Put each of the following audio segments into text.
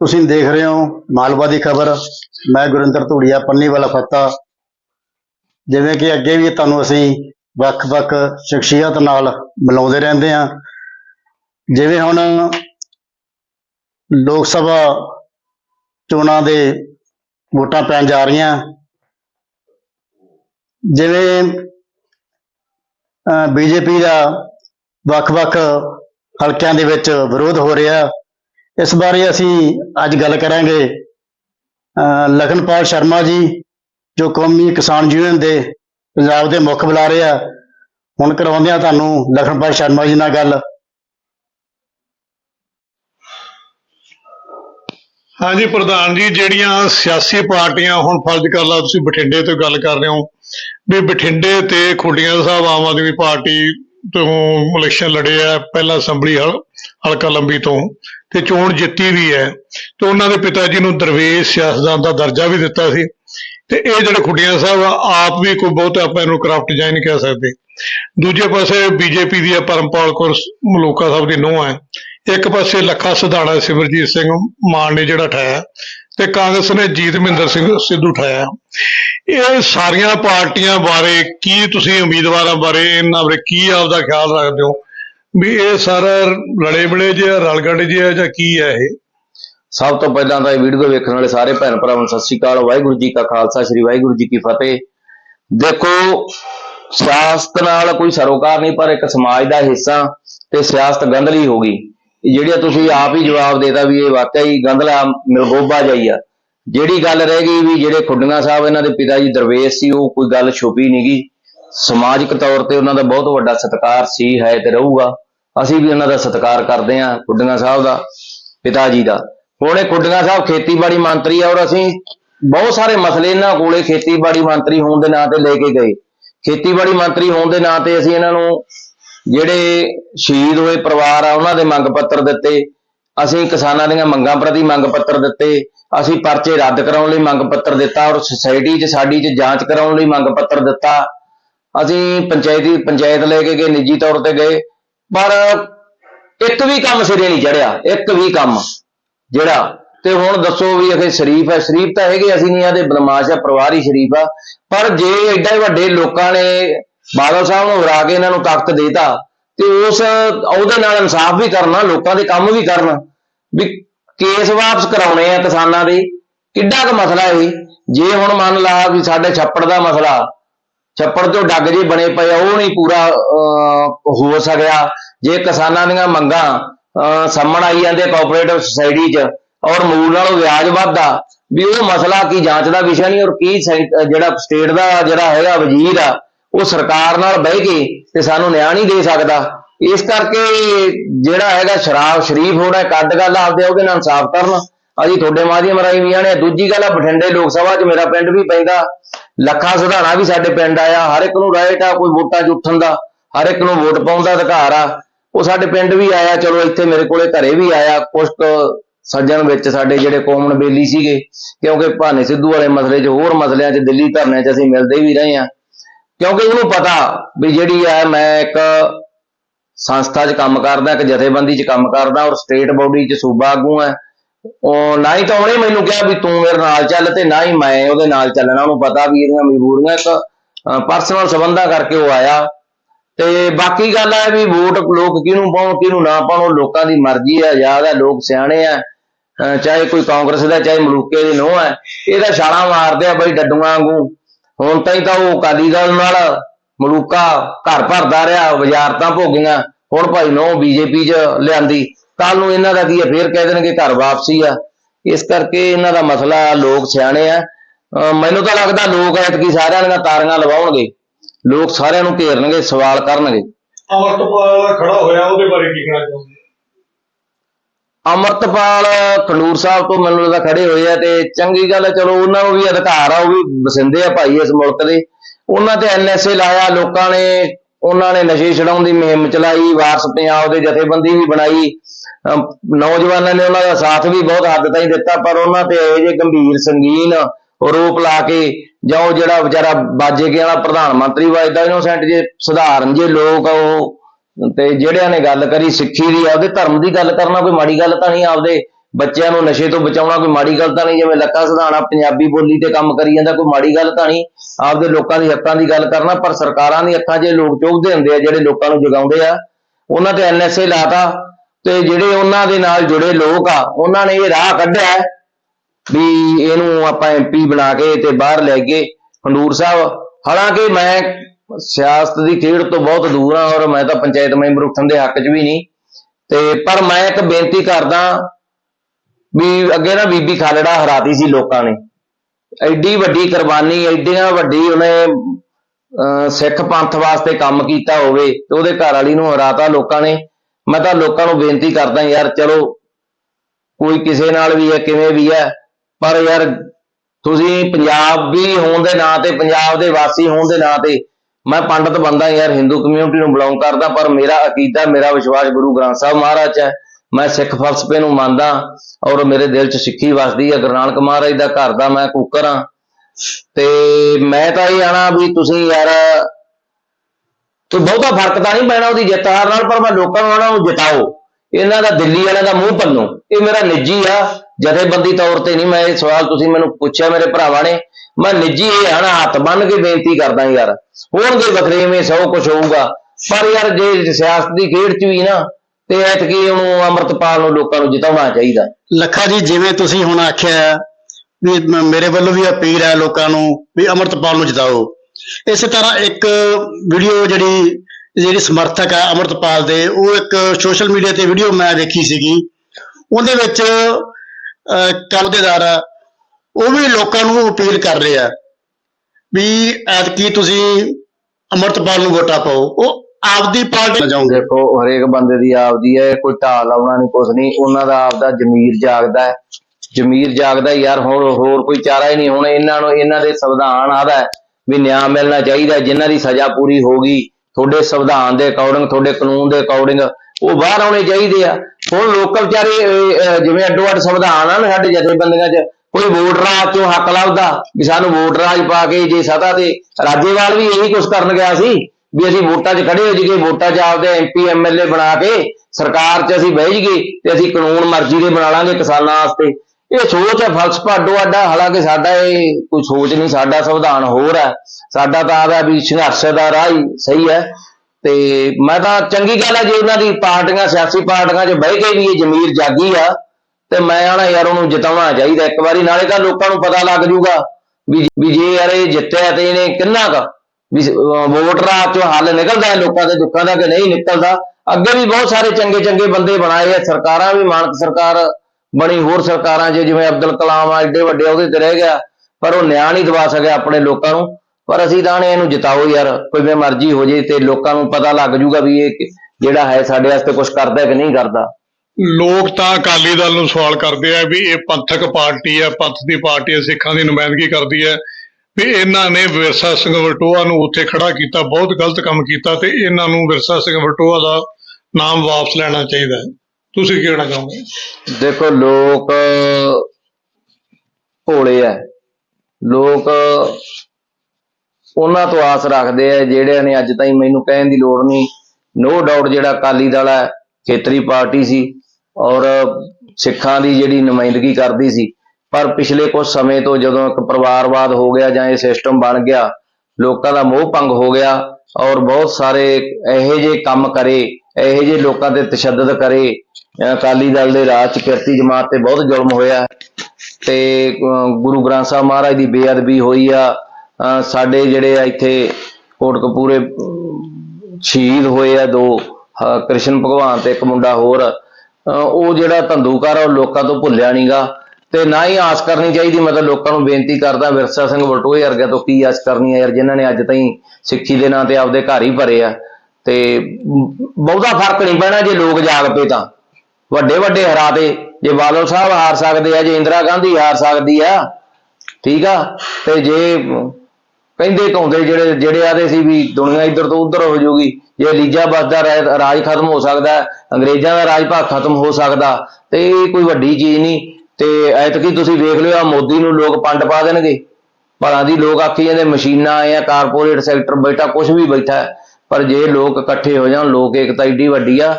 ਤੁਸੀਂ ਦੇਖ ਰਹੇ ਹੋ ਮਾਲਵਾ ਦੀ ਖਬਰ। ਮੈਂ ਗੁਰਿੰਦਰ ਧੂੜੀਆ, ਪੰਨੀ ਵਾਲਾ ਫੱਤਾ। ਜਿਵੇਂ ਕਿ ਅੱਗੇ ਵੀ ਤੁਹਾਨੂੰ ਅਸੀਂ ਵੱਖ-ਵੱਖ ਸ਼ਖਸੀਅਤ ਨਾਲ ਮਿਲਾਉਂਦੇ ਰਹਿੰਦੇ ਹਾਂ। ਜਿਵੇਂ ਹੁਣ ਲੋਕ ਸਭਾ ਚੋਣਾਂ ਦੇ ਵੋਟਾਂ ਪੈਣ ਜਾ ਰਹੀਆਂ। ਜਿਵੇਂ ਬੀਜੇਪੀ ਦਾ ਵੱਖ-ਵੱਖ ਹਲਕਿਆਂ ਦੇ ਵਿੱਚ ਵਿਰੋਧ ਹੋ ਰਿਹਾ। ਇਸ ਬਾਰੇ ਅਸੀਂ ਅੱਜ ਗੱਲ ਕਰਾਂਗੇ, ਅਹ ਲਖਨਪਾਲ ਸ਼ਰਮਾ ਜੀ, ਜੋ ਕੌਮੀ ਕਿਸਾਨ ਯੂਨੀਅਨ ਦੇ ਪੰਜਾਬ ਦੇ ਮੁੱਖ ਬੁਲਾਰੇ ਆ, ਹੁਣ ਕਰਵਾਉਂਦੇ ਆ ਤੁਹਾਨੂੰ ਲਖਨਪਾਲ ਸ਼ਰਮਾ ਜੀ ਨਾਲ ਗੱਲ। ਹਾਂਜੀ, ਪ੍ਰਧਾਨ ਜੀ, ਜਿਹੜੀਆਂ ਸਿਆਸੀ ਪਾਰਟੀਆਂ ਹੁਣ ਫਰਜ਼ ਕਰ ਲਾ ਤੁਸੀਂ ਬਠਿੰਡੇ ਤੋਂ ਗੱਲ ਕਰ ਰਹੇ ਹੋ, ਵੀ ਬਠਿੰਡੇ ਤੇ ਖੁੱਡੀਆਂ ਸਾਹਿਬ ਆਮ ਆਦਮੀ ਪਾਰਟੀ ਤੋਂ ਇਲੈਕਸ਼ਨ ਲੜੇ ਆ, ਪਹਿਲਾ ਅਸੈਂਬਲੀ ਹਲ- ਹਲਕਾ ਲੰਬੀ ਤੋਂ। ਤੇ ਚੋਣ ਜਿੱਤੀ ਵੀ ਹੈ ਤੇ ਉਹਨਾਂ ਦੇ ਪਿਤਾ ਜੀ ਨੂੰ ਦਰਵੇਸ਼ ਸਿਆਸਤਦਾਨ ਦਾ ਦਰਜਾ ਵੀ ਦਿੱਤਾ ਸੀ। ਤੇ ਇਹ ਜਿਹੜੇ ਖੁੱਡੀਆਂ ਸਾਹਿਬ ਆ, ਆਪ ਵੀ ਕੋਈ ਬਹੁਤ ਆਪਾਂ ਇਹਨੂੰ ਕਰਾਫਟ ਜਾਂ ਕਹਿ ਸਕਦੇ। ਦੂਜੇ ਪਾਸੇ ਬੀਜੇਪੀ ਦੀ ਆ ਪਰਮਪਾਲ ਕੌਰ ਮਲੋਕਾ ਸਾਹਿਬ ਦੀ ਨੂੰਹ ਹੈ। ਇੱਕ ਪਾਸੇ ਲੱਖਾ ਸਿਧਾਣਾ ਸਿਮਰਜੀਤ ਸਿੰਘ ਮਾਨ ਨੇ ਜਿਹੜਾ ਠਾਇਆ ਤੇ ਕਾਂਗਰਸ ਨੇ ਜੀਤ ਮਹਿੰਦਰ ਸਿੰਘ ਸਿੱਧੂ ਠਾਇਆ। ਇਹ ਸਾਰੀਆਂ ਪਾਰਟੀਆਂ ਬਾਰੇ ਕੀ ਤੁਸੀਂ ਉਮੀਦਵਾਰਾਂ ਬਾਰੇ ਇਹਨਾਂ ਬਾਰੇ ਕੀ ਆਪਦਾ ਖਿਆਲ ਰੱਖਦੇ ਹੋ? ਵੀ ਇਹ ਸਾਰਾ ਲੜੇ ਬੜੇ ਜਿਹਾ ਰਲਗੜ ਜਿਹਾ ਜਾਂ ਕੀ ਹੈ ਇਹ? ਸਭ ਤੋਂ ਪਹਿਲਾਂ ਤਾਂ ਇਹ ਵੀਡੀਓ ਵੇਖਣ ਵਾਲੇ ਸਾਰੇ ਭੈਣ ਭਰਾਵਾਂ ਨੂੰ ਸਤਿ ਸ਼੍ਰੀ ਅਕਾਲ, ਵਾਹਿਗੁਰੂ ਜੀ ਕਾ ਖਾਲਸਾ, ਸ੍ਰੀ ਵਾਹਿਗੁਰੂ ਜੀ ਕੀ ਫਤਿਹ। ਦੇਖੋ, ਸਿਆਸਤ ਨਾਲ ਕੋਈ ਸਰੋਕਾਰ ਨਹੀਂ, ਪਰ ਇੱਕ ਸਮਾਜ ਦਾ ਹਿੱਸਾ ਤੇ ਸਿਆਸਤ ਗੰਧਲੀ ਹੋ ਗਈ। ਜਿਹੜੀਆਂ ਤੁਸੀਂ ਆਪ ਹੀ ਜਵਾਬ ਦੇਤਾ ਵੀ ਇਹ ਵਾਕਿਆ ਹੀ ਗੰਧਲਾ ਮਿਲਗੋਬਾ ਜਾਈ ਆ। ਜਿਹੜੀ ਗੱਲ ਰਹਿ ਗਈ ਵੀ ਜਿਹੜੇ ਖੁੱਡੀਆਂ ਸਾਹਿਬ, ਇਹਨਾਂ ਦੇ ਪਿਤਾ ਜੀ ਦਰਵੇਸ਼ ਸੀ, ਉਹ ਕੋਈ ਗੱਲ ਛੁਪੀ ਨਹੀਂ ਗਈ ਸਮਾਜਿਕ ਤੌਰ ਤੇ ਉਹਨਾਂ ਦਾ ਬਹੁਤ ਵੱਡਾ ਸਤਿਕਾਰ ਸੀ, ਹੈ ਤੇ ਰਹੂਗਾ। ਅਸੀਂ ਵੀ ਉਹਨਾਂ ਦਾ ਸਤਿਕਾਰ ਕਰਦੇ ਹਾਂ ਖੁੱਡੀਆਂ ਸਾਹਿਬ ਦਾ, ਪਿਤਾ ਜੀ ਦਾ। ਹੁਣ ਇਹ ਖੁੱਡੀਆਂ ਸਾਹਿਬ ਖੇਤੀਬਾੜੀ ਮੰਤਰੀ ਆ ਔਰ ਅਸੀਂ ਬਹੁਤ ਸਾਰੇ ਮਸਲੇ ਇਹਨਾਂ ਕੋਲੇ ਖੇਤੀਬਾੜੀ ਮੰਤਰੀ ਹੋਣ ਦੇ ਨਾਂ ਤੇ ਲੈ ਕੇ ਗਏ। ਖੇਤੀਬਾੜੀ ਮੰਤਰੀ ਹੋਣ ਦੇ ਨਾਂ ਤੇ ਅਸੀਂ ਇਹਨਾਂ ਨੂੰ ਜਿਹੜੇ ਸ਼ਹੀਦ ਹੋਏ ਪਰਿਵਾਰ ਆ, ਉਹਨਾਂ ਦੇ ਮੰਗ ਪੱਤਰ ਦਿੱਤੇ। ਅਸੀਂ ਕਿਸਾਨਾਂ ਦੀਆਂ ਮੰਗਾਂ ਪ੍ਰਤੀ ਮੰਗ ਪੱਤਰ ਦਿੱਤੇ। ਅਸੀਂ ਪਰਚੇ ਰੱਦ ਕਰਾਉਣ ਲਈ ਮੰਗ ਪੱਤਰ ਦਿੱਤਾ ਔਰ ਸੁਸਾਇਟੀ 'ਚ ਸਾਡੀ 'ਚ ਜਾਂਚ ਕਰਾਉਣ ਲਈ ਮੰਗ ਪੱਤਰ ਦਿੱਤਾ। ਅਸੀਂ ਪੰਚਾਇਤੀ ਪੰਚਾਇਤ ਲੈ ਕੇ ਗਏ, ਨਿੱਜੀ ਤੌਰ ਤੇ ਗਏ। ਪਰ ਇੱਕ ਵੀ ਕੰਮ ਸਿਰੇ ਨਹੀਂ ਚੜਿਆ, ਇੱਕ ਵੀ ਕੰਮ। ਜਿਹੜਾ, ਤੇ ਹੁਣ ਦੱਸੋ ਵੀ ਅਖੇ ਸ਼ਰੀਫ ਹੈ, ਸ਼ਰੀਫ ਤਾਂ ਹੈਗੇ ਅਸੀਂ ਨਹੀਂ ਆਦੇ ਬਦਮਾਸ਼ ਆ, ਪਰਿਵਾਰ ਹੀ ਸ਼ਰੀਫ ਆ। ਪਰ ਜੇ ਐਡੇ ਵੱਡੇ ਲੋਕਾਂ ਨੇ ਬਾਦਲ ਸਾਹਿਬ ਨੂੰ ਹਰਾ ਕੇ ਇਹਨਾਂ ਨੂੰ ਤਾਕਤ ਦੇਤਾ, ਤੇ ਉਸ, ਉਹਦੇ ਨਾਲ ਇਨਸਾਫ ਵੀ ਕਰਨਾ, ਲੋਕਾਂ ਦੇ ਕੰਮ ਵੀ ਕਰਨ, ਵੀ ਕੇਸ ਵਾਪਸ ਕਰਾਉਣੇ ਆ ਕਿਸਾਨਾਂ ਦੇ। ਕਿੱਡਾ ਕੁ ਮਸਲਾ ਇਹ? ਜੇ ਹੁਣ ਮੰਨ ਲਾ ਵੀ ਸਾਡੇ ਛੱਪੜ ਦਾ ਮਸਲਾ ਛੱਪੜ ਤੋਂ ਡੱਗ ਜੇ ਬਣੇ ਪਏ ਆ, ਉਹ ਨਹੀਂ ਪੂਰਾ ਹੋ ਸਕਿਆ। ਜੇ ਕਿਸਾਨਾਂ ਦੀਆਂ ਮੰਗਾਂ ਅਹ, ਸਾਹਮਣ ਆਈ ਜਾਂਦੇ ਕੋਆਪਰੇਟਿਵ ਸੁਸਾਇਟੀ 'ਚ ਔਰ ਮੂਲ ਨਾਲੋਂ ਵਿਆਜ ਵੱਧਦਾ ਵੀ ਉਹ ਮਸਲਾ ਕੀ ਜਾਂਚ ਦਾ ਵਿਸ਼ਾ ਨਹੀਂ ਔਰ ਕੀ ਜਿਹੜਾ ਸਟੇਟ ਦਾ ਜਿਹੜਾ ਹੈਗਾ ਵਜ਼ੀਰ ਆ ਉਹ ਸਰਕਾਰ ਨਾਲ ਬਹਿ ਕੇ ਤੇ ਸਾਨੂੰ ਨਿਆਂ ਨਹੀਂ ਦੇ ਸਕਦਾ। ਇਸ ਕਰਕੇ ਜਿਹੜਾ ਹੈਗਾ ਸ਼ਰਾਬ ਸ਼ਰੀਫ ਹੋਣਾ ਕੱਦ ਗੱਲ ਆਪਦੇ ਉਹਦੇ ਨਾਲ ਇਨਸਾਫ ਕਰਨ। ਅਸੀਂ ਤੁਹਾਡੇ ਮਾਧਿਅਮ ਰਾਹੀਂ ਵੀ ਆਣੇ ਦੂਜੀ ਗੱਲ ਆ ਬਠਿੰਡੇ ਲੋਕ ਸਭਾ 'ਚ ਮੇਰਾ ਪਿੰਡ ਵੀ ਪੈਂਦਾ। ਲੱਖਾਂ ਸੁਧਾਣਾ ਵੀ ਸਾਡੇ ਪਿੰਡ ਆਇਆ, ਹਰ ਇੱਕ ਨੂੰ ਰਾਈਟ ਆ, ਕੋਈ ਵੋਟਾਂ 'ਚ ਉੱਠਣ ਦਾ, ਹਰ ਇੱਕ ਨੂੰ ਵੋਟ ਪਾਉਣ ਦਾ ਅਧਿਕਾਰ ਆ। ਉਹ ਸਾਡੇ ਪਿੰਡ ਵੀ ਆਇਆ, ਚਲੋ ਇੱਥੇ ਮੇਰੇ ਕੋਲੇ ਘਰੇ ਵੀ ਆਇਆ ਕੁਛ ਸੱਜਣ ਵਿੱਚ ਸਾਡੇ ਜਿਹੜੇ ਕੋਮਨ ਬੇਲੀ ਸੀਗੇ, ਕਿਉਂਕਿ ਭਾਨੇ ਸਿੱਧੂ ਵਾਲੇ ਮਸਲੇ 'ਚ ਹੋਰ ਮਸਲਿਆਂ 'ਚ, ਦਿੱਲੀ ਧਰਨੇ 'ਚ ਅਸੀਂ ਮਿਲਦੇ ਵੀ ਰਹੇ ਆ ਕਿਉਂਕਿ ਉਹਨੂੰ ਪਤਾ ਵੀ ਜਿਹੜੀ ਆ, ਮੈਂ ਇੱਕ ਸੰਸਥਾ 'ਚ ਕੰਮ ਕਰਦਾ, ਇੱਕ ਜਥੇਬੰਦੀ 'ਚ ਕੰਮ ਕਰਦਾ ਔਰ ਸਟੇਟ ਬਾਡੀ 'ਚ ਸੂਬਾ ਆਗੂ ਆ ਨਾ ਹੀ ਤਾਂ ਉਹਨੇ ਮੈਨੂੰ ਕਿਹਾ ਵੀ ਤੂੰ ਮੇਰੇ ਨਾਲ ਚੱਲ ਤੇ ਨਾ ਹੀ ਮੈਂ ਉਹਦੇ ਨਾਲ ਚੱਲਣਾ, ਉਹਨੂੰ ਪਤਾ ਵੀ ਇਹਦੀਆਂ ਮਜਬੂਰੀਆਂ ਇੱਕ ਪਰਸਨਲ ਸਬੰਧਾਂ ਕਰਕੇ ਉਹ ਆਇਆ। ਤੇ ਬਾਕੀ ਗੱਲ ਹੈ ਵੀ ਵੋਟ ਲੋਕ ਕਿਹਨੂੰ ਪਾਉਣ, ਕਿਹਨੂੰ ਨਾ ਪਾਉਣ, ਉਹ ਲੋਕਾਂ ਦੀ ਮਰਜ਼ੀ ਹੈ ਆਜ਼ਾਦ ਹੈ ਲੋਕ ਸਿਆਣੇ ਆ। ਚਾਹੇ ਕੋਈ ਕਾਂਗਰਸ ਦਾ, ਚਾਹੇ ਮਲੂਕੇ ਦੀ ਨੋਹ ਹੈ ਇਹਦਾ ਛਾਲਾਂ ਮਾਰਦੇ ਆ ਬਈ ਡੱਡੂਆਂ ਵਾਂਗੂ। ਹੁਣ ਤਾਈਂ ਤਾਂ ਉਹ ਅਕਾਲੀ ਦਲ ਨਾਲ ਮਲੂਕਾ ਘਰ ਭਰਦਾ ਰਿਹਾ, ਵਜ਼ਾਰਤਾਂ ਭੋਗੀਆਂ। ਹੁਣ ਭਾਈ ਨੋ ਬੀਜੇਪੀ 'ਚ ਲਿਆਂਦੀ। ਕੱਲ ਨੂੰ ਇਹਨਾਂ ਦਾ ਕੀ ਹੈ ਫੇਰ ਕਹਿ ਦੇਣਗੇ ਘਰ ਵਾਪਸੀ ਆ। ਇਸ ਕਰਕੇ ਇਹਨਾਂ ਦਾ ਮਸਲਾ ਲੋਕ ਸਿਆਣੇ ਆ। ਮੈਨੂੰ ਤਾਂ ਲੱਗਦਾ ਲੋਕ ਐਤਕੀ ਸਾਰਿਆਂ ਦੀਆਂ ਤਾਰੀਆਂ ਲਵਾਉਣਗੇ। ਲੋਕ ਸਾਰਿਆਂ ਨੂੰ ਘੇਰਨਗੇ ਸਵਾਲ ਕਰਨਗੇ। ਅਮਰਤਪਾਲ ਖੜਾ ਹੋਇਆ ਉਹਦੇ ਬਾਰੇ ਕੀ ਕਹਿਣਾ ਚਾਹੁੰਦੇ ਅਮਰਤਪਾਲ ਖੰਡੂਰ ਸਾਹਿਬ ਤੋਂ ਮੈਨੂੰ ਲੱਗਦਾ ਖੜੇ ਹੋਏ ਆ ਤੇ ਚੰਗੀ ਗੱਲ ਹੈ ਚਲੋ ਉਹਨਾਂ ਨੂੰ ਵੀ ਅਧਿਕਾਰ ਆ ਉਹ ਵੀ ਵਸਿੰਦੇ ਆ ਭਾਈ ਇਸ ਮੁਲਕ ਦੇ। ਉਹਨਾਂ ਤੇ ਐਨਐਸਏ ਲਾਇਆ ਲੋਕਾਂ ਨੇ ਉਹਨਾਂ ਨੇ ਨਸ਼ੇ ਛਡਾਉਣ ਦੀ ਮੁਹਿੰਮ ਚਲਾਈ ਵਾਰਸ ਪੰਜਾਬ ਦੇ ਜਥੇਬੰਦੀ ਵੀ ਬਣਾਈ। ਨੌਜਵਾਨਾਂ ਨੇ ਉਹਨਾਂ ਦਾ ਸਾਥ ਵੀ ਬਹੁਤ ਹੱਦ ਤਾਈਂ ਦਿੱਤਾ, ਪਰ ਉਹਨਾਂ ਤੇ ਇਹੋ ਜਿਹੇ ਗੰਭੀਰ ਸੰਗੀਨ ਆਰੋਪ ਲਾ ਕੇ ਜਾਂ ਉਹ ਜਿਹੜਾ ਵਿਚਾਰਾ ਬਾਜੇ ਗਿਆ ਵਾਲਾ ਪ੍ਰਧਾਨ ਮੰਤਰੀ ਵਜਦਾ ਇਨੋਸੈਂਟ ਜੇ ਸੁਧਾਰਨ ਜੇ ਲੋਕ ਉਹ ਤੇ ਜਿਹੜਿਆਂ ਨੇ ਗੱਲ ਕਰੀ ਸਿੱਖੀ ਦੀ ਆਪਦੇ ਧਰਮ ਦੀ ਗੱਲ ਕਰਨਾ ਕੋਈ ਮਾੜੀ ਗੱਲ ਤਾਂ ਨਹੀਂ, ਆਪਦੇ ਬੱਚਿਆਂ ਨੂੰ ਨਸ਼ੇ ਤੋਂ ਬਚਾਉਣਾ ਕੋਈ ਮਾੜੀ ਗੱਲ ਤਾਂ ਨਹੀਂ, ਜਿਵੇਂ ਲੱਕਾ ਸਿਧਾਣਾ ਪੰਜਾਬੀ ਬੋਲੀ ਤੇ ਕੰਮ ਕਰੀ ਜਾਂਦਾ, ਕੋਈ ਮਾੜੀ ਗੱਲ ਤਾਂ ਨਹੀਂ, ਆਪਦੇ ਲੋਕਾਂ ਦੀ ਹੱਕਾਂ ਦੀ ਗੱਲ ਕਰਨਾ, ਪਰ ਸਰਕਾਰਾਂ ਦੀ ਅੱਖਾਂ 'ਚ ਲੋਕ ਚੁੱਭਦੇ ਹੁੰਦੇ ਆ, ਜਿਹੜੇ ਲੋਕਾਂ ਨੂੰ ਜਗਾਉਂਦੇ ਆ। ਉਹਨਾਂ ਤੇ ਐਨਐਸਏ ਲਾਤਾ ਤੇ ਜਿਹੜੇ ਉਹਨਾਂ ਦੇ ਨਾਲ ਜੁੜੇ ਲੋਕ ਆ, ਉਹਨਾਂ ਨੇ ਇਹ ਰਾਹ ਕੱਢਿਆ ਵੀ ਇਹਨੂੰ ਆਪਾਂ ਐਮਪੀ ਬਣਾ ਕੇ ਤੇ ਬਾਹਰ ਲੈ ਗਏ ਖੰਡੂਰ ਸਾਹਿਬ। ਹਾਲਾਂਕਿ ਮੈਂ ਸਿਆਸਤ ਦੀ ਖੇਡ ਤੋਂ ਬਹੁਤ ਦੂਰ ਆ ਔਰ ਮੈਂ ਤਾਂ ਪੰਚਾਇਤ ਮੈਂਬਰ ਉੱਠਣ ਦੇ ਹੱਕ 'ਚ ਵੀ ਨਹੀਂ। ਤੇ ਪਰ ਮੈਂ ਇੱਕ ਬੇਨਤੀ ਕਰਦਾ ਵੀ ਅੱਗੇ ਨਾ ਬੀਬੀ ਖਾਲੜਾ ਹਰਾਤੀ ਸੀ ਲੋਕਾਂ ਨੇ। ਐਡੀ ਵੱਡੀ ਕੁਰਬਾਨੀ, ਐਡੀਆਂ ਵੱਡੀ ਉਹਨੇ ਸਿੱਖ ਪੰਥ ਵਾਸਤੇ ਕੰਮ ਕੀਤਾ ਹੋਵੇ ਤੇ ਉਹਦੇ ਘਰ ਵਾਲੀ ਨੂੰ ਹਰਾਤਾ ਲੋਕਾਂ ਨੇ। ਮੈਂ ਤਾਂ ਲੋਕਾਂ ਨੂੰ ਬੇਨਤੀ ਕਰਦਾ ਯਾਰ, ਚਲੋ, ਕੋਈ ਕਿਸੇ ਨਾਲ ਵੀ ਹੈ, ਕਿਵੇਂ ਵੀ ਹੈ, ਪਰ ਯਾਰ ਤੁਸੀਂ ਪੰਜਾਬੀ ਹੋਣ ਦੇ ਨਾਂ ਤੇ, ਪੰਜਾਬ ਦੇ ਵਾਸੀ ਹੋਣ ਦੇ ਨਾਂ ਤੇ ਮੈਂ ਪੰਡਤ ਬੰਦਾ ਯਾਰ, ਹਿੰਦੂ ਕਮਿਊਨਿਟੀ ਨੂੰ ਬਿਲੋਂਗ ਕਰਦਾ, ਪਰ ਮੇਰਾ ਅਕੀਦਾ, ਮੇਰਾ ਵਿਸ਼ਵਾਸ ਗੁਰੂ ਗ੍ਰੰਥ ਸਾਹਿਬ ਮਹਾਰਾਜ 'ਚ ਹੈ। ਮੈਂ ਸਿੱਖ ਫਲਸਫੇ ਨੂੰ ਮੰਨਦਾ ਔਰ ਮੇਰੇ ਦਿਲ 'ਚ ਸਿੱਖੀ ਵਸਦੀ ਹੈ। ਗੁਰੂ ਨਾਨਕ ਮਹਾਰਾਜ ਦਾ ਘਰ ਦਾ ਮੈਂ ਕੂਕਰ ਹਾਂ। ਤੇ ਮੈਂ ਤਾਂ ਇਹ ਆਣਾ ਵੀ ਤੁਸੀਂ ਯਾਰ ਕੋਈ ਬਹੁਤਾ ਫ਼ਰਕ ਤਾਂ ਨਹੀਂ ਪੈਣਾ ਉਹਦੀ ਜਿੱਤ ਹਾਰ ਨਾਲ, ਪਰ ਮੈਂ ਲੋਕਾਂ ਨੂੰ ਆਣਾ ਨੂੰ ਜਿਤਾਓ। ਇਹਨਾਂ ਦਾ ਦਿੱਲੀ ਵਾਲਿਆਂ ਦਾ ਮੂੰਹ ਪੰਨੋ ਇਹ ਮੇਰਾ ਨਿੱਜੀ ਆ। ਜਥੇਬੰਦੀ ਤੌਰ ਤੇ ਨਹੀਂ ਮੈਂ ਇਹ ਸਵਾਲ ਤੁਸੀਂ ਮੈਨੂੰ ਪੁੱਛਿਆ, ਮੇਰੇ ਭਰਾਵਾਂ ਨੇ। ਮੈਂ ਨਿੱਜੀ ਇਹ ਆਣਾ ਹੱਥ ਬੰਨ ਕੇ ਬੇਨਤੀ ਕਰਦਾ ਯਾਰ। ਹੋਣਗੇ ਵਖਰੇਵੇਂ ਸਭ ਕੁਝ ਹੋਊਗਾ। ਪਰ ਯਾਰ ਜੇ ਸਿਆਸਤ ਦੀ ਖੇਡ ਚ ਵੀ ਨਾ, ਤੇ ਐਤਕੀ ਉਹਨੂੰ ਅੰਮ੍ਰਿਤਪਾਲ ਨੂੰ ਲੋਕਾਂ ਨੂੰ ਜਿਤਾਉਣਾ ਚਾਹੀਦਾ। ਲੱਖਾ ਜੀ, ਜਿਵੇਂ ਤੁਸੀਂ ਹੁਣ ਆਖਿਆ, ਵੀ ਮੇਰੇ ਵੱਲੋਂ ਵੀ ਅਪੀਲ ਹੈ ਲੋਕਾਂ ਨੂੰ ਵੀ ਅਮਰਤਪਾਲ ਨੂੰ ਜਿਤਾਓ। ਇਸੇ ਤਰ੍ਹਾਂ ਇੱਕ ਵੀਡੀਓ ਜਿਹੜੀ ਜਿਹੜੀ ਸਮਰਥਕ ਹੈ ਅਮਰਤਪਾਲ ਦੇ, ਉਹ ਇੱਕ ਸੋਸ਼ਲ ਮੀਡੀਆ ਤੇ ਵੀਡੀਓ ਮੈਂ ਦੇਖੀ ਸੀਗੀ। ਉਹਦੇ ਵਿੱਚ ਕਲਦੇਦਾਰ ਉਹ ਵੀ ਲੋਕਾਂ ਨੂੰ ਅਪੀਲ ਕਰ ਰਿਹਾ ਵੀ ਐਤਕੀ ਤੁਸੀਂ ਅਮਰਤਪਾਲ ਨੂੰ ਵੋਟਾਂ ਪਾਓ। ਉਹ ਆਪਦੀ ਪਾਰਟੀ ਜਾਉਂਗੇ ਦੇਖੋ, ਹਰੇਕ ਬੰਦੇ ਦੀ ਆਪਦੀ ਹੈ, ਕੋਈ ਢਾਲ ਲਾਉਣਾ ਨਹੀਂ ਕੁਛ ਨਹੀਂ ਉਹਨਾਂ ਦਾ ਆਪਦਾ ਜ਼ਮੀਰ ਜਾਗਦਾ ਹੈ। ਜ਼ਮੀਰ ਜਾਗਦਾ ਯਾਰ, ਹੋਰ ਹੋਰ ਕੋਈ ਚਾਰਾ ਹੀ ਨਹੀਂ ਹੁਣ, ਇਹਨਾਂ ਨੂੰ, ਇਹਨਾਂ ਦੇ ਸੰਵਿਧਾਨ ਆਦਾ ਹੈ। ਵੀ ਨਿਆਂ ਮਿਲਣਾ ਚਾਹੀਦਾ ਜਿਨ੍ਹਾਂ ਦੀ ਸਜ਼ਾ ਪੂਰੀ ਹੋ ਗਈ, ਤੁਹਾਡੇ ਸੰਵਿਧਾਨ ਦੇ ਅਕੋਰਡਿੰਗ ਤੁਹਾਡੇ ਕਾਨੂੰਨ ਦੇ ਅਕੋਰਡਿੰਗ ਉਹ ਬਾਹਰ ਆਉਣੇ ਚਾਹੀਦੇ ਆ। ਹੁਣ ਲੋਕ ਵਿਚਾਰੇ ਜਿਵੇਂ ਅੱਡੋ ਅੱਡ ਸੰਵਿਧਾਨ ਆ ਸਾਡੇ ਜਥੇਬੰਦੀਆਂ 'ਚ, ਕੋਈ ਵੋਟ ਰਾਜ ਚੋਂ ਹੱਕ ਲੱਭਦਾ, ਵੀ ਸਾਨੂੰ ਵੋਟ ਰਾਜ ਪਾ ਕੇ ਜੇ ਸਤਾ ਤੇ ਰਾਜੇਵਾਲ ਵੀ ਇਹੀ ਕੁਝ ਕਰਨ ਗਿਆ ਸੀ, ਵੀ ਅਸੀਂ ਵੋਟਾਂ 'ਚ ਖੜੇ ਹੋ ਜਾਈਏ, ਵੋਟਾਂ 'ਚ ਆਪਦੇ ਐਮਪੀ ਐਮਐਲਏ ਬਣਾ ਕੇ, ਸਰਕਾਰ 'ਚ ਅਸੀਂ ਬਹਿ ਜਾਈਏ ਤੇ ਅਸੀਂ ਕਾਨੂੰਨ ਮਰਜ਼ੀ ਦੇ ਬਣਾ ਲਾਂਗੇ ਕਿਸਾਨਾਂ ਵਾਸਤੇ। ਇਹ ਸੋਚ ਹੈ ਫਲਸਫਾ ਅੱਡੋ ਅੱਡਾ ਹਾਲਾਂਕਿ ਸਾਡਾ ਇਹ ਕੋਈ ਸੋਚ ਨਹੀਂ, ਸਾਡਾ ਸੰਵਿਧਾਨ ਹੋਰ ਹੈ। ਸਾਡਾ ਤਾਂ ਆਦਾ ਵੀ ਸੰਘਰਸ਼ ਦਾ ਰਾਹ ਹੀ ਸਹੀ ਹੈ। ਤੇ ਮੈਂ ਤਾਂ ਚੰਗੀ ਗੱਲ ਹੈ, ਜੇ ਉਹਨਾਂ ਦੀ ਪਾਰਟੀਆਂ, ਸਿਆਸੀ ਪਾਰਟੀਆਂ 'ਚ ਬਹਿ ਕੇ ਵੀ ਇਹ ਜ਼ਮੀਰ ਜਾਗੀ ਆ, ਤੇ ਮੈਂ ਆਣਾ ਯਾਰ ਉਹਨੂੰ ਜਿਤਾਉਣਾ ਚਾਹੀਦਾ। ਇੱਕ ਵਾਰੀ ਨਾਲੇ ਤਾਂ ਲੋਕਾਂ ਨੂੰ ਪਤਾ ਲੱਗ ਜੂਗਾ ਵੀ ਵੀ ਜੇ ਯਾਰ ਇਹ ਜਿੱਤਿਆ ਤੇ ਇਹਨੇ ਕਿੰਨਾ ਕੁ ਵੀ ਸ- ਵੋਟ ਰਾਤ ਚੋਂ ਹੱਲ ਨਿਕਲਦਾ ਹੈ ਲੋਕਾਂ ਦੇ ਦੁੱਖਾਂ ਦਾ ਕਿ ਨਹੀਂ ਨਿਕਲਦਾ। ਅੱਗੇ ਵੀ ਬਹੁਤ ਸਾਰੇ ਚੰਗੇ ਚੰਗੇ ਬੰਦੇ ਬਣਾਏ ਆ, ਸਰਕਾਰਾਂ ਵੀ, ਮਾਨਕ ਸਰਕਾਰ ਬਣੀ ਹੋਰ ਸਰਕਾਰਾਂ 'ਚ, ਜਿਵੇਂ ਅਬਦੁਲ ਕਲਾਮ ਆ, ਏਡੇ ਵੱਡੇ ਉਹਦੇ ਤੇ ਰਹਿ ਗਿਆ, ਪਰ ਉਹ ਨਿਆਂ ਨਹੀਂ ਦਵਾ ਸਕਿਆ ਆਪਣੇ ਲੋਕਾਂ ਨੂੰ। ਪਰ ਅਸੀਂ ਤਾਂ ਇਹਨੂੰ ਜਿਤਾਓ ਯਾਰ, ਕੋਈ ਮਰਜ਼ੀ ਹੋ ਜੇ ਤੇ ਲੋਕਾਂ ਨੂੰ ਪਤਾ ਲੱਗ ਜੂਗਾ ਵੀ ਇਹ ਜਿਹੜਾ ਹੈ ਸਾਡੇ ਵਾਸਤੇ ਕੁਝ ਕਰਦਾ ਕਿ ਨਹੀਂ ਕਰਦਾ। ਲੋਕ ਤਾਂ ਅਕਾਲੀ ਦਲ ਨੂੰ ਸਵਾਲ ਕਰਦੇ ਆ ਵੀ ਇਹ ਪੰਥਕ ਪਾਰਟੀ ਹੈ ਪੰਥ ਦੀ ਪਾਰਟੀ ਹੈ ਸਿੱਖਾਂ ਦੀ ਨੁਮਾਇੰਦਗੀ ਕਰਦੀ ਹੈ। ਵੀ ਇਹਨਾਂ ਨੇ ਵਿਰਸਾ ਸਿੰਘ ਵਲਟੋਆ ਨੂੰ ਉੱਥੇ ਖੜਾ ਕੀਤਾ, ਬਹੁਤ ਗਲਤ ਕੰਮ ਕੀਤਾ ਤੇ ਇਹਨਾਂ ਨੂੰ ਵਿਰਸਾ ਸਿੰਘ ਵਲਟੋਆ ਦਾ ਨਾਮ ਵਾਪਸ ਲੈਣਾ ਚਾਹੀਦਾ ਹੈ। ਤੁਸੀਂ ਕੀ ਕਹਿਣਾ ਚਾਹੋਗੇ? ਦੇਖੋ, ਲੋਕ ਭੋਲੇ ਆ ਲੋਕ ਉਹਨਾਂ ਤੋਂ ਆਸ ਰੱਖਦੇ ਆ ਜਿਹੜਿਆਂ ਨੇ ਅੱਜ ਤਾਈਂ ਮੈਨੂੰ ਕਹਿਣ ਦੀ ਲੋੜ ਨਹੀਂ। ਨੋ ਡਾਊਟ ਜਿਹੜਾ ਅਕਾਲੀ ਦਲ ਹੈ ਖੇਤਰੀ ਪਾਰਟੀ ਸੀ ਔਰ ਸਿੱਖਾਂ ਦੀ ਜਿਹੜੀ ਨੁਮਾਇੰਦਗੀ ਕਰਦੀ ਸੀ। ਪਰ ਪਿਛਲੇ ਕੁਝ ਸਮੇਂ ਤੋਂ ਜਦੋਂ ਇੱਕ ਪਰਿਵਾਰਵਾਦ ਹੋ ਗਿਆ ਜਾਂ ਇਹ ਸਿਸਟਮ ਬਣ ਗਿਆ, ਲੋਕਾਂ ਦਾ ਮੋਹ ਭੰਗ ਹੋ ਗਿਆ ਔਰ ਬਹੁਤ ਸਾਰੇ ਇਹੋ ਜਿਹੇ ਕੰਮ ਕਰੇ ਇਹੋ ਜਿਹੇ ਲੋਕਾਂ ਤੇ ਤਸ਼ੱਦਦ ਕਰੇ। ਅਕਾਲੀ ਦਲ ਦੇ ਰਾਜ ਚ ਕਿਰਤੀ ਜਮਾਤ ਤੇ ਬਹੁਤ ਜ਼ੁਲਮ ਹੋਇਆ। ਤੇ ਗੁਰੂ ਗ੍ਰੰਥ ਸਾਹਿਬ ਮਹਾਰਾਜ ਦੀ ਬੇਅਦਬੀ ਹੋਈ ਆ। ਸਾਡੇ ਜਿਹੜੇ ਇੱਥੇ ਕੋਟਕਪੂਰੇ ਸ਼ਹੀਦ ਹੋਏ ਆ ਦੋ ਕ੍ਰਿਸ਼ਨ ਭਗਵਾਨ ਤੇ ਇੱਕ ਮੁੰਡਾ ਹੋਰ। ਉਹ ਜਿਹੜਾ ਧੰਦੂਕਾਰ ਉਹ ਲੋਕਾਂ ਤੋਂ ਭੁੱਲਿਆ ਨਹੀਂਗਾ ਤੇ ਨਾ ਹੀ ਆਸ ਕਰਨੀ ਚਾਹੀਦੀ, ਮੈਂ ਤਾਂ ਲੋਕਾਂ ਨੂੰ ਬੇਨਤੀ ਕਰਦਾ, ਵਿਰਸਾ ਸਿੰਘ ਵਲਟੋਏ ਵਰਗਿਆਂ ਤੋਂ ਕੀ ਆਸ ਕਰਨੀ ਹੈ ਯਾਰ, ਜਿਨ੍ਹਾਂ ਨੇ ਅੱਜ ਤਾਈਂ ਸਿੱਖੀ ਦੇ ਨਾਂ ਤੇ ਆਪਦੇ ਘਰ ਹੀ ਭਰੇ ਆ। ਤੇ ਬਹੁਤਾ ਫ਼ਰਕ ਨਹੀਂ ਪੈਣਾ ਜੇ ਲੋਕ ਜਾਗ ਪਏ ਤਾਂ। ਵੱਡੇ ਵੱਡੇ ਹਰਾਤੇ ਜੇ ਬਾਦਲ ਸਾਹਿਬ ਹਾਰ ਸਕਦੇ ਆ, ਜੇ ਇੰਦਰਾ ਗਾਂਧੀ ਹਾਰ ਸਕਦੀ ਆ, ਠੀਕ ਆ, ਤੇ ਜੇ ਕਹਿੰਦੇ ਕਹੁੰਦੇ ਜਿਹੜੇ ਜਿਹੜੇ ਆਦੇ ਸੀ ਵੀ ਦੁਨੀਆ ਇੱਧਰ ਤੋਂ ਉੱਧਰ ਹੋ ਜਾਊਗੀ ਜੇ ਲੀਜਾਬਾਦ ਦਾ ਰਾਜ ਖਤਮ ਹੋ ਸਕਦਾ, ਅੰਗਰੇਜ਼ਾਂ ਦਾ ਰਾਜ ਭਾਗ ਖਤਮ ਹੋ ਸਕਦਾ, ਤੇ ਇਹ ਕੋਈ ਵੱਡੀ ਚੀਜ਼ ਨਹੀਂ, ਤੇ ਐਤਕੀ ਤੁਸੀਂ ਵੇਖ ਲਿਓ ਆ ਮੋਦੀ ਨੂੰ ਲੋਕ ਪੰਡ ਪਾ ਦੇਣਗੇ। ਭਲਾ ਦੀ ਲੋਕ ਆਖੀ ਜਾਂਦੇ ਮਸ਼ੀਨਾਂ ਆਏ ਆ, ਕਾਰਪੋਰੇਟ ਸੈਕਟਰ ਬੈਠਾ ਕੁਝ ਵੀ ਬੈਠਾ ਪਰ ਜੇ ਲੋਕ ਇਕੱਠੇ ਹੋ ਜਾਣ, ਲੋਕ ਏਕਤਾ ਏਡੀ ਵੱਡੀ ਆ,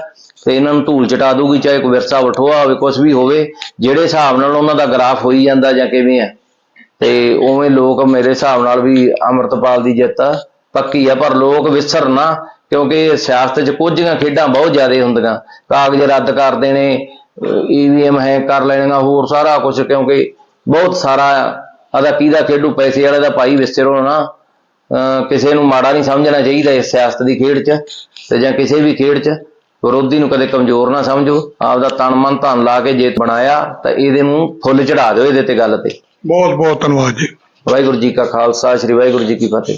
ਤੇ ਇਹਨਾਂ ਨੂੰ ਧੂਲ ਚਟਾ ਦੂਗੀ, ਚਾਹੇ ਕੋਈ ਵਿਰਸਾ ਵਠੋਆ ਹੋਵੇ ਕੁਝ ਵੀ ਹੋਵੇ, ਜਿਹੜੇ ਹਿਸਾਬ ਨਾਲ ਉਹਨਾਂ ਦਾ ਗ੍ਰਾਫ ਹੋਈ ਜਾਂਦਾ ਜਾਂ ਕਿਵੇਂ ਆ। ਤੇ ਉਵੇਂ ਲੋਕ ਮੇਰੇ ਹਿਸਾਬ ਨਾਲ ਵੀ ਅਮਰਤਪਾਲ ਦੀ ਜਿੱਤ ਪੱਕੀ ਆ, ਪਰ ਲੋਕ ਵਿਸਰ ਨਾ, ਕਿਉਂਕਿ ਸਿਆਸਤ 'ਚ ਕੁਝੀਆਂ ਖੇਡਾਂ ਬਹੁਤ ਜ਼ਿਆਦਾ ਹੁੰਦੀਆਂ। ਕਾਗਜ਼ ਰੱਦ ਕਰ ਦੇਣੇ ਈਵੀਐਮ ਹੈ ਕਰ ਲੈਣੀਆਂ, ਹੋਰ ਸਾਰਾ ਕੁਝ ਕਿਉਂਕਿ ਬਹੁਤ ਸਾਰਾ, ਆਦਾ ਕਿਹਦਾ ਖੇਡੂ ਪੈਸੇ ਵਾਲੇ ਦਾ ਭਾਈ ਵਿਸਰੋ ਨਾ ਕਿਸੇ ਨੂੰ ਮਾੜਾ ਨਹੀਂ ਸਮਝਣਾ ਚਾਹੀਦਾ ਇਸ ਸਿਆਸਤ ਦੀ ਖੇਡ 'ਚ ਤੇ ਜਾਂ ਕਿਸੇ ਵੀ ਖੇਡ 'ਚ। ਵਿਰੋਧੀ ਨੂੰ ਕਦੇ ਕਮਜ਼ੋਰ ਨਾ ਸਮਝੋ। ਆਪਦਾ ਤਨ ਮਨ ਧਨ ਲਾ ਕੇ ਜੇ ਬਣਾਇਆ ਤਾਂ ਇਹਦੇ ਨੂੰ ਫੁੱਲ ਚੜਾ ਦਿਓ ਇਹਦੇ ਤੇ ਗੱਲ ਤੇ। ਬਹੁਤ ਬਹੁਤ ਧੰਨਵਾਦ ਜੀ। ਵਾਹਿਗੁਰੂ ਜੀ ਕਾ ਖਾਲਸਾ ਸ੍ਰੀ ਵਾਹਿਗੁਰੂ ਜੀ ਕੀ ਫਤਿਹ।